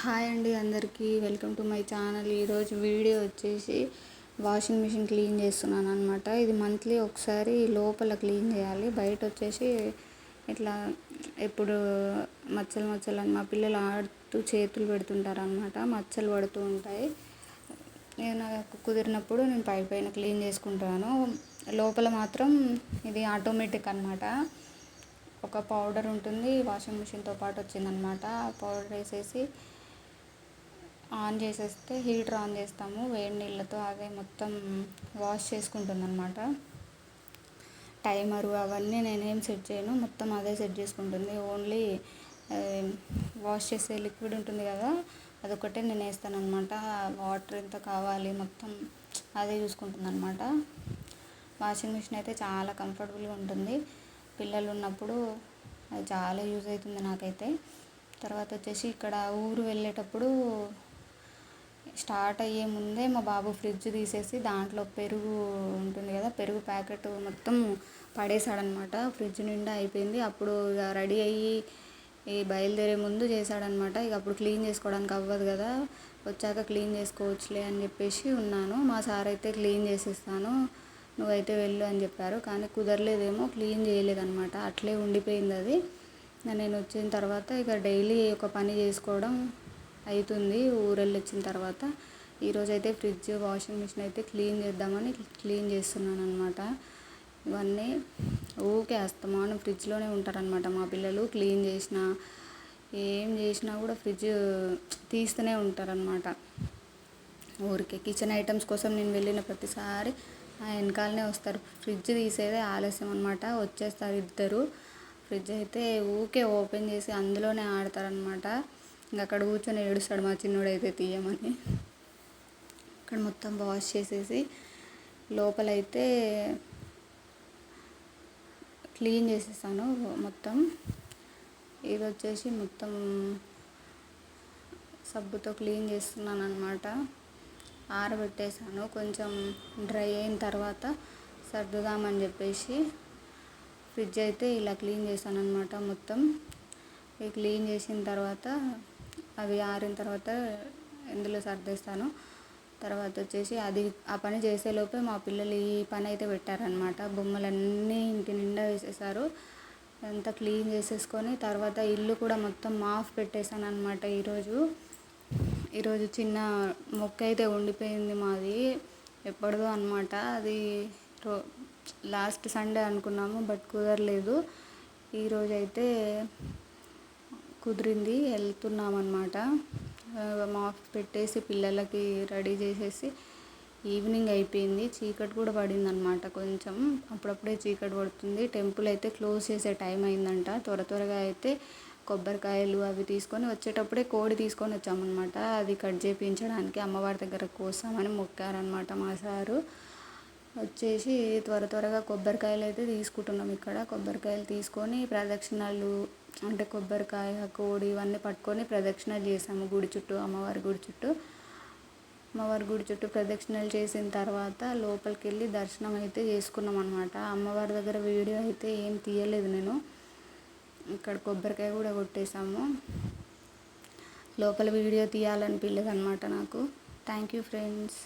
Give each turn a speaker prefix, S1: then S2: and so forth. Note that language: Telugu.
S1: హాయ్ అండి అందరికీ. Welcome to my channel. ఈరోజు వీడియో వచ్చేసి వాషింగ్ మిషన్ క్లీన్ చేస్తున్నాను అనమాట ఇది మంత్లీ ఒకసారి లోపల క్లీన్ చేయాలి. బయట వచ్చేసి ఇట్లా ఎప్పుడు మచ్చలు మచ్చలు అని మా పిల్లలు ఆడుతూ చేతులు పెడుతుంటారు అనమాట మచ్చలు పడుతూ ఉంటాయి. నేను నాకు కుదిరినప్పుడు నేను పై పైన క్లీన్ చేసుకుంటాను. లోపల మాత్రం ఇది ఆటోమేటిక్ అనమాట ఒక పౌడర్ ఉంటుంది. వాషింగ్ మిషన్తో పాటు వచ్చిందనమాట పౌడర్ వేసేసి ఆన్ చేసేస్తే హీటర్ ఆన్ చేస్తాము. వేడి నీళ్ళతో అదే మొత్తం వాష్ చేసుకుంటుందన్నమాట. టైమరు అవన్నీ నేనేం సెట్ చేయను. మొత్తం అదే సెట్ చేసుకుంటుంది. ఓన్లీ వాష్ చేసే లిక్విడ్ ఉంటుంది కదా అదొకటే నేను వేస్తాను అనమాట వాటర్ ఎంత కావాలి మొత్తం అదే చూసుకుంటుంది అనమాట వాషింగ్ మిషన్ అయితే చాలా కంఫర్టబుల్గా ఉంటుంది. పిల్లలు ఉన్నప్పుడు అది చాలా యూజ్ అవుతుంది నాకైతే. తర్వాత వచ్చేసి ఇక్కడ ఊరు వెళ్ళేటప్పుడు స్టార్ట్ అయ్యే ముందే మా బాబు ఫ్రిడ్జ్ తీసేసి దాంట్లో పెరుగు ఉంటుంది కదా పెరుగు ప్యాకెట్ మొత్తం పడేశాడనమాట. ఫ్రిడ్జ్ నిండా అయిపోయింది. అప్పుడు ఇక రెడీ అయ్యి ఈ బయలుదేరే ముందు చేశాడనమాట. ఇక అప్పుడు క్లీన్ చేసుకోవడానికి అవ్వదు కదా వచ్చాక క్లీన్ చేసుకోవచ్చులే అని చెప్పేసి ఉన్నాను. మా సార్ అయితే క్లీన్ చేసేస్తాను నువ్వైతే వెళ్ళు అని చెప్పారు. కానీ కుదరలేదేమో క్లీన్ చేయలేదన్నమాట అట్లే ఉండిపోయింది అది. నేను వచ్చిన తర్వాత ఇక డైలీ ఒక పని చేసుకోవడం అవుతుంది ఊరెళ్ళి వచ్చిన తర్వాత. ఈరోజు అయితే ఫ్రిడ్జ్ వాషింగ్ మిషన్ అయితే క్లీన్ చేద్దామని క్లీన్ చేస్తున్నాను అనమాట ఇవన్నీ ఊకే అస్తమానం ఫ్రిడ్జ్లోనే ఉంటారనమాట మా పిల్లలు. క్లీన్ చేసిన ఏం చేసినా కూడా ఫ్రిడ్జ్ తీస్తూనే ఉంటారనమాట ఊరికే కిచెన్ ఐటమ్స్ కోసం నేను వెళ్ళిన ప్రతిసారి ఆ వెనకాలనే వస్తారు. ఫ్రిడ్జ్ తీసేదే ఆలస్యం అనమాట వచ్చేస్తారు ఇద్దరు. ఫ్రిడ్జ్ అయితే ఊకే ఓపెన్ చేసి అందులోనే ఆడతారనమాట ఇంకా అక్కడ కూర్చొని ఏడుస్తాడు మా చిన్నోడు అయితే తీయమని. అక్కడ మొత్తం వాష్ చేసేసి లోపలైతే క్లీన్ చేసేసాను మొత్తం. ఇది వచ్చేసి మొత్తం సబ్బుతో క్లీన్ చేస్తున్నాను అనమాట ఆరబెట్టేసాను. కొంచెం డ్రై అయిన తర్వాత సర్దుదామని చెప్పేసి ఫ్రిడ్జ్ అయితే ఇలా క్లీన్ చేశాను అనమాట మొత్తం క్లీన్ చేసిన తర్వాత అవి ఆరిన తర్వాత ఇందులో సర్దేస్తాను. తర్వాత వచ్చేసి అది ఆ పని చేసేలోపే మా పిల్లలు ఈ పని అయితే పెట్టారనమాట బొమ్మలన్నీ ఇంటి నిండా వేసేసారు. అంతా క్లీన్ చేసేసుకొని తర్వాత ఇల్లు కూడా మొత్తం మాఫ్ పెట్టేశాను అనమాట ఈరోజు. ఈరోజు చిన్న మొక్క అయితే ఉండిపోయింది మాది. ఎప్పటిదో అనమాట అది రో లాస్ట్ సండే అనుకున్నాము బట్ కుదరలేదు. ఈరోజైతే కుదిరింది వెళ్తున్నాం అనమాట మాఫ్ పెట్టేసి పిల్లలకి రెడీ చేసేసి ఈవినింగ్ అయిపోయింది. చీకటి కూడా పడింది అనమాట కొంచెం. అప్పుడప్పుడే చీకటి పడుతుంది. టెంపుల్ అయితే క్లోజ్ చేసే టైం అయిందంట. త్వర త్వరగా అయితే కొబ్బరికాయలు అవి తీసుకొని వచ్చేటప్పుడే కోడి తీసుకొని వచ్చామన్నమాట. అది కట్ చేయించడానికి అమ్మవారి దగ్గర కోసామని మొక్కారనమాట మా సారు. వచ్చేసి త్వర త్వరగా కొబ్బరికాయలు అయితే తీసుకుంటున్నాం ఇక్కడ. కొబ్బరికాయలు తీసుకొని ప్రదక్షిణాలు అంటే కొబ్బరికాయ కోడి ఇవన్నీ పట్టుకొని ప్రదక్షిణలు చేసాము గుడి చుట్టూ అమ్మవారి గుడి చుట్టూ. అమ్మవారి గుడి చుట్టూ ప్రదక్షిణలు చేసిన తర్వాత లోపలికి వెళ్ళి దర్శనం అయితే చేసుకున్నాం అనమాట అమ్మవారి దగ్గర వీడియో అయితే ఏం తీయలేదు నేను. ఇక్కడ కొబ్బరికాయ కూడా కొట్టేసాము లోపల వీడియో తీయాలనిపించలేదు అనమాట నాకు. Thank you friends